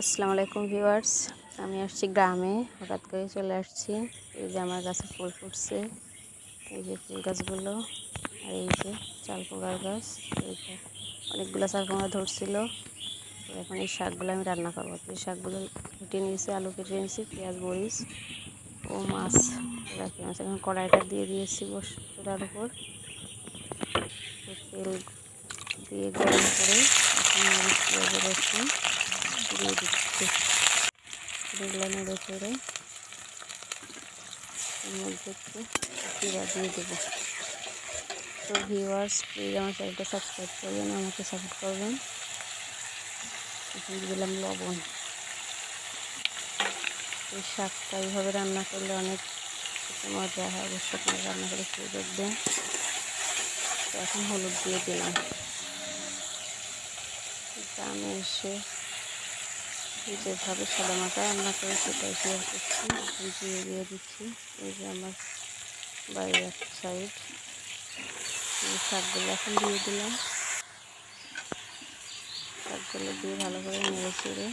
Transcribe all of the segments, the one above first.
আসসালামু আলাইকুম ভিউয়ার্স। আমি আসছি গ্রামে। হঠাৎ করে চলে আসছি। এই যে আমার গাছে ফুল ফুটছে। এই যে ফুল গাছগুলো। আর এই যে চাল পোকার গাছ। এই অনেকগুলো চাল পোকা ধরছিল এখন এই শাকগুলো আমি রান্না করব। এই শাকগুলো কেটে নিয়েছি, আলু কেটে নিয়েছি, পেঁয়াজ, মরিচ ও মাছ। রাখি মাছ। এখন কড়াইটা দিয়ে দিয়েছি বসার উপর। তেল দিয়ে গরম করে পেঁয়াজ দিয়ে দিচ্ছি। এগুলো নেড়ে এর মধ্যে একটু জিরা দিয়ে দেবো। তো ভিউয়ার্স প্লিজ আমার চ্যানেলটা সাবস্ক্রাইব করবেন আমাকে সাপোর্ট করবেন। এখন দিলাম লবণ। এই শাকটা এইভাবে রান্না করলে অনেক মজা হয়, অবশ্য আপনারা রান্না করে খেয়ে দেখবেন। তো এখন হলুদ দিয়ে দিলাম। গ্রামে এসে যেভাবে সাদা মাথা রান্না করে সেটাই শেয়ার করছি জিরে দিয়ে দিচ্ছি। এই যে আমার বাড়ির এক সাইড শাকগুলো এখন দিয়ে দিলাম। শাকগুলো দিয়ে ভালো করে নেড়ে চেড়ে।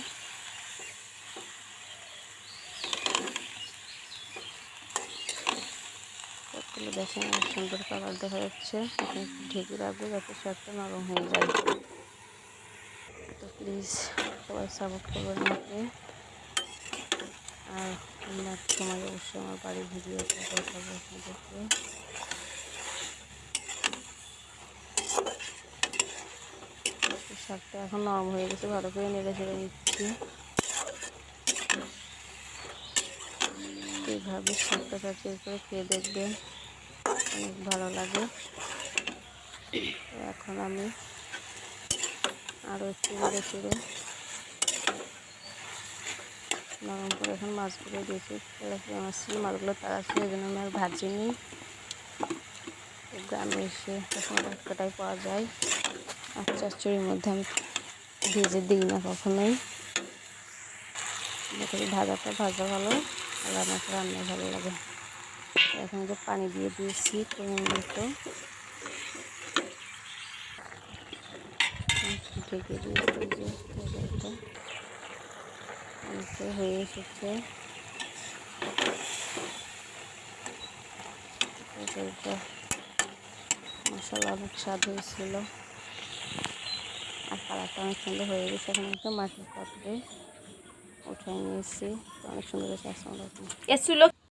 শাকগুলো দেখেন, সুন্দর কালার দেখা যাচ্ছে। ঢেকে রাখব যাতে শাকটা নরম হয়ে যায়। প্লিজ সবাই সাপোর্ট করবেন আমাকে। আর এক সময় অবশ্যই আমার বাড়ির ভিডিওটা দেখাবো আপনাদেরকে। শাকটা এখন নরম হয়ে গেছে, ভালো করে নেড়ে ছেড়ে নিচ্ছি। এইভাবে শাকটা চাচিয়ে করে খেয়ে দেখবেন, অনেক ভালো লাগে। এখন আমি আরও একটু নেড়ে চেড়ে নরম করে এখন মাছগুলো দিয়েছি মাছ ছিল মাছগুলো তারা ছিল, এই জন্য আমি আর ভাজিনি। গ্রামে এসে তখন টাটকাটাই পাওয়া যায়। আর চচ্চড়ির মধ্যে আমি ভেজে দিই না কখনোই। ভাজাটা ভাজা ভালো, আর রান্নাটা রান্না ভালো লাগে। এখন যে পানি দিয়ে দিয়েছি মতো ঢেকে দিয়েছি যে হয়ে এসেছে। মশলা অনেক স্বাদ হয়েছিল আর কালারটা অনেক সুন্দর হয়ে গেছে এখন একটু মাটির পাত্রে উঠাই নিয়েছি। অনেক সুন্দর হয়েছে আসসালামু এসুলো